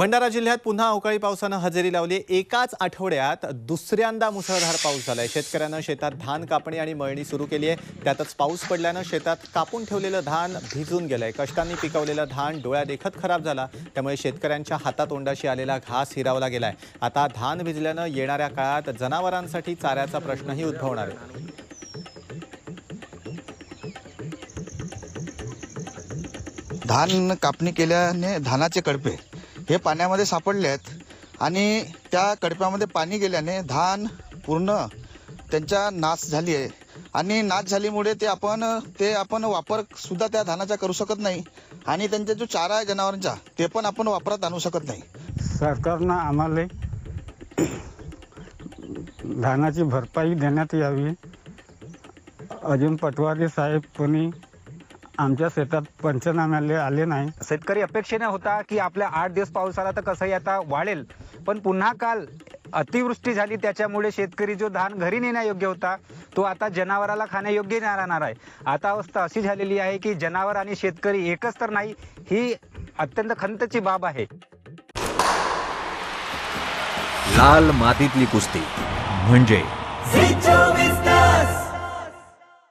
भंडारा जिल्ह्यात पुन्हा अवकाळी पावसानं हजेरी लावली. एकाच आठवड्यात दुसऱ्यांदा मुसळधार पाऊस झालाय. शेतकऱ्यानं शेतात धान कापणी आणि मळणी सुरू केली आहे. त्यातच पाऊस पडल्यानं शेतात कापून ठेवलेलं धान भिजून गेलंय. कष्टांनी पिकवलेलं धान डोळ्या देखत खराब झाला. त्यामुळे शेतकऱ्यांच्या हातातोंडाशी आलेला घास हिरावला गेलाय. आता धान भिजल्यानं येणाऱ्या काळात जनावरांसाठी चाऱ्याचा प्रश्नही उद्भवणार आहे. धान कापणी केल्याने धानाचे कडपे हे पाण्यामध्ये सापडले आहेत. आणि त्या कडप्यामध्ये पाणी गेल्याने धान पूर्ण त्यांच्या नाश झाली आहे. आणि नाश झालीमुळे ते आपण ते आपण वापर सुद्धा त्या धानाचा करू शकत नाही. आणि त्यांचा जो चारा आहे जनावरांचा ते पण आपण वापरात आणू शकत नाही. सरकारनं आम्हाला धानाची भरपाई देण्यात यावी. अजून पटवारी साहेब कोणी आमच्या शेतात पंचनाम्याला आले नाही. शेतकरी अपेक्षेने होता की आपल्या आठ दिवस पाऊस आला तर कसंही आता वाढेल पण पुन्हा काल अतिवृष्टी झाली. त्याच्यामुळे शेतकरी जो धान घरी नेण्यायोग्य होता तो आता जनावराला खाण्यायोग्य नाही राहणार आहे. आता अवस्था अशी झालेली आहे की जनावर आणि शेतकरी एकच तर नाही ही अत्यंत खंतची बाब आहे. लाल मातीतली कुस्ती. म्हणजे